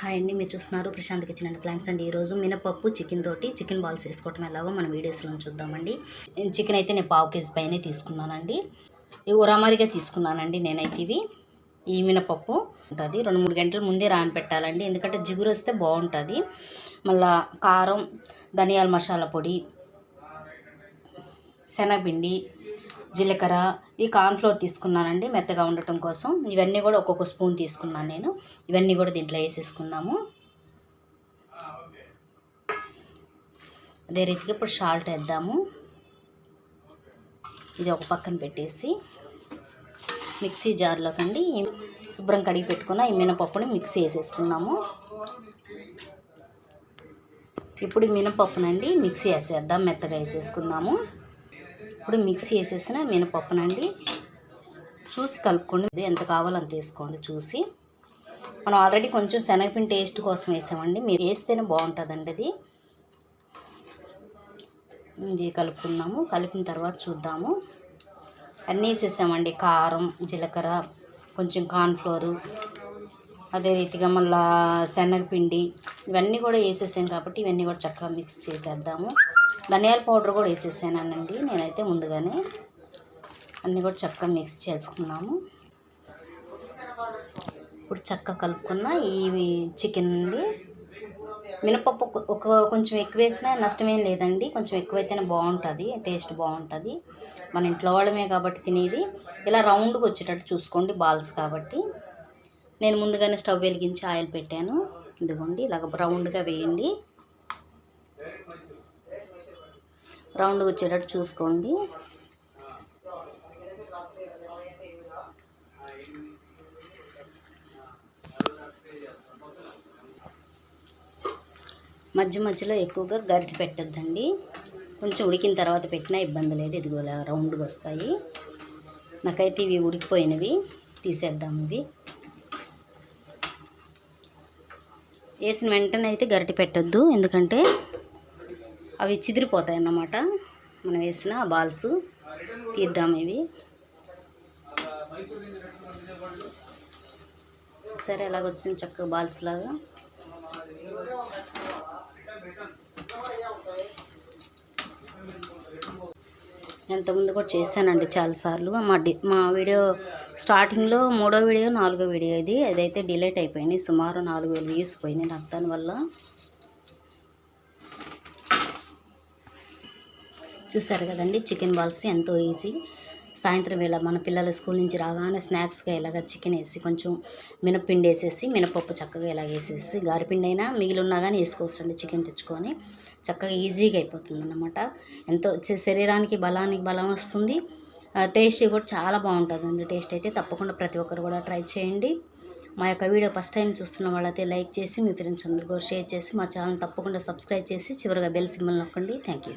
Hi అండి మీరు చూస్తున్నారు ప్రశాంత్ కిచెన్ అండ్ ప్లాన్స్ అండి. ఈరోజు మినపప్పు చికెన్ తోటి చికెన్ బాల్స్ వేసుకోవటం ఎలాగో మన వీడియోస్లో చూద్దామండి. చికెన్ అయితే నేను పావు కేజీ పైనే తీసుకున్నానండి. ఇవి ఉరామారిగా తీసుకున్నానండి నేనైతే ఇవి. ఈ మినపప్పు ఉంటుంది. రెండు మూడు గంటల ముందే పెట్టాలండి ఎందుకంటే జిగురు వస్తే బాగుంటుంది. మళ్ళా కారం ధనియాల మసాలా పొడి శనగపిండి జీలకర్ర ఈ కార్న్ఫ్లోర్ తీసుకున్నానండి మెత్తగా ఉండటం కోసం. ఇవన్నీ కూడా ఒక్కొక్క స్పూన్ తీసుకున్నాను నేను. ఇవన్నీ కూడా దీంట్లో వేసేసుకుందాము. అదే రీతిగా ఇప్పుడు సాల్ట్ వేద్దాము. ఇది ఒక పక్కన పెట్టేసి మిక్సీ జార్లోకండి శుభ్రం కడిగి పెట్టుకున్న ఈ మినపప్పుని మిక్సీ వేసేసుకుందాము. ఇప్పుడు మినపప్పునండి మిక్సీ వేసేద్దాం మెత్తగా వేసేసుకుందాము. ఇప్పుడు మిక్సీ వేసేసిన మినపప్పునండి చూసి కలుపుకోండి. ఎంత కావాలో అంత వేసుకోండి చూసి. మనం ఆల్రెడీ కొంచెం శనగపిండి టేస్ట్ కోసం వేసామండి. మీరు వేస్తేనే బాగుంటుందండి అది. ఇది కలుపుకున్నాము కలిపిన తర్వాత చూద్దాము. అన్నీ వేసేసామండి. కారం జీలకర్ర కొంచెం కార్న్ఫ్లోరు. అదే రీతిగా మళ్ళీ శనగపిండి. ఇవన్నీ కూడా వేసేసాం కాబట్టి ఇవన్నీ కూడా చక్కగా మిక్స్ చేసేద్దాము. ధనియాల పౌడర్ కూడా వేసేసానండి. నేనైతే ముందుగానే అన్నీ కూడా చక్కగా మిక్స్ చేసుకున్నాము. ఇప్పుడు చక్కగా కలుపుకున్న ఈ చికెన్ అండి. మినపప్పు ఒక కొంచెం ఎక్కువ వేసినా నష్టమేం లేదండి. కొంచెం ఎక్కువైతేనే బాగుంటుంది. టేస్ట్ బాగుంటుంది. మన ఇంట్లో వాళ్ళమే కాబట్టి తినేది. ఇలా రౌండ్గా వచ్చేటట్టు చూసుకోండి బాల్స్ కాబట్టి. నేను ముందుగానే స్టవ్ వెలిగించి ఆయిల్ పెట్టాను. ఇదిగోండి ఇలాగ రౌండ్గా వేయండి. రౌండ్గా వచ్చేటట్టు చూసుకోండి. మధ్య మధ్యలో ఎక్కువగా గరిటె పెట్టద్దండి. కొంచెం ఉడికిన తర్వాత పెట్టినా ఇబ్బంది లేదు. ఇదిగో రౌండ్గా వస్తాయి. నాకైతే ఇవి ఉడికిపోయినవి. తీసేద్దాం ఇవి. వేసిన వెంటనే అయితే గరిటె పెట్టద్దు. ఎందుకంటే అవి చిదిరిపోతాయి అన్నమాట మనం వేసిన బాల్స్ తీద్దాం ఇవి. సరే ఎలాగొచ్చింది చక్కగా బాల్స్ లాగా? ఎంతమంది కూడా చేశానండి చాలాసార్లు. మా డి మా వీడియో స్టార్టింగ్లో మూడో వీడియో నాలుగో వీడియో ఇది. అదైతే డిలేట్ అయిపోయినాయి. సుమారు నాలుగు వేలు వ్యూస్ పోయినాయి. నాకు దానివల్ల చూసారు కదండి చికెన్ బాల్స్ ఎంతో ఈజీ. సాయంత్రం వేళ మన పిల్లల స్కూల్ నుంచి రాగానే స్నాక్స్గా ఇలాగ చికెన్ వేసి కొంచెం మినప్పిండి వేసేసి మినపప్పు చక్కగా ఇలాగ వేసేసి గారిపిండి అయినా మిగిలి ఉన్నా కానీ వేసుకోవచ్చండి చికెన్ తెచ్చుకొని. చక్కగా ఈజీగా అయిపోతుంది అన్నమాట ఎంతో శరీరానికి బలానికి బలం వస్తుంది. టేస్ట్ కూడా చాలా బాగుంటుందండి. టేస్ట్ అయితే తప్పకుండా ప్రతి ఒక్కరు కూడా ట్రై చేయండి. మా యొక్క వీడియో ఫస్ట్ టైం చూస్తున్న వాళ్ళైతే లైక్ చేసి మీ ఫ్రెండ్స్ అందరూ కూడా షేర్ చేసి మా ఛానల్ తప్పకుండా సబ్స్క్రైబ్ చేసి చివరిగా బెల్ సింబల్ నొక్కండి. Thank you